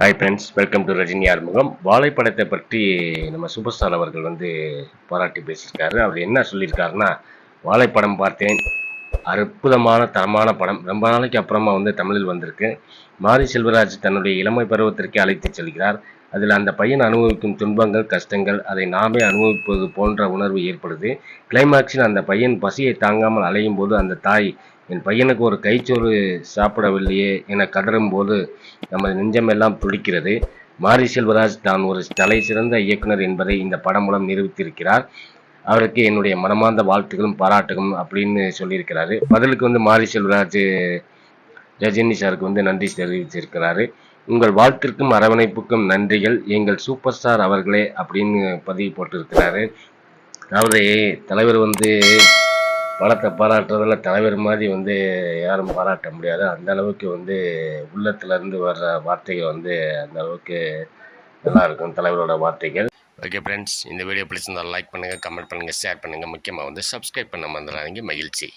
Hi friends welcome to Rajini Arumugam வாழைப்படத்தை பற்றி நம்ம super star அவர்கள் வந்து பாராட்டி பேசியிருக்காரு. அவர் என்ன சொல்லியிருக்காருன்னா வாழைப்படம் பார்த்தேன். அற்புதமான தரமான படம் ரொம்ப நாளைக்கு அப்புறமா வந்து தமிழில் வந்திருக்கு. மாரி செல்வராஜ் தன்னுடைய இளமை பருவத்திற்கு அழைத்து செல்கிறார். அதில் அந்த பையன் அனுபவிக்கும் துன்பங்கள் கஷ்டங்கள் அதை நாமே அனுபவிப்பது போன்ற உணர்வு ஏற்படுது. கிளைமாக்ஸில் அந்த பையன் பசியை தாங்காமல் அலையும் போது அந்த தாய் என் பையனுக்கு ஒரு கைச்சோறு சாப்பிடவில்லையே என கதறும் போது நமது நெஞ்சமெல்லாம் துடிக்கிறது. மாரி செல்வராஜ் தான் ஒரு தலை சிறந்த இயக்குனர் என்பதை இந்த படம் மூலம் நிரூபித்திருக்கிறார். அவருக்கு என்னுடைய மனமார்ந்த வாழ்த்துக்களும் பாராட்டுகளும் அப்படின்னு சொல்லியிருக்கிறாரு. பதிலுக்கு வந்து மாரி செல்வராஜ் ரஜினி சாருக்கு வந்து நன்றி தெரிவிச்சிருக்கிறாரு உங்கள் வாழ்த்திற்கும் அரவணைப்புக்கும் நன்றிகள். எங்கள் சூப்பர் ஸ்டார் அவர்களே அப்படின்னு பதிவு போட்டிருக்கிறாரு. அதாவது தலைவர் வந்து படத்தை பாராட்டுறதுல தலைவர் மாதிரி வந்து யாரும் பாராட்ட முடியாது. அந்த அளவுக்கு வந்து உள்ளத்துலேருந்து வர்ற வார்த்தைகள் வந்து அந்த அளவுக்கு நல்லா இருக்கும் தலைவரோட வார்த்தைகள். ஓகே ஃப்ரெண்ட்ஸ் இந்த வீடியோ பிடிச்சிருந்தால் லைக் பண்ணுங்கள் கமெண்ட் பண்ணுங்கள் ஷேர் பண்ணுங்கள் முக்கியமாக வந்து சப்ஸ்கிரைப் பண்ண மறந்துடாதீங்க. மகிழ்ச்சி.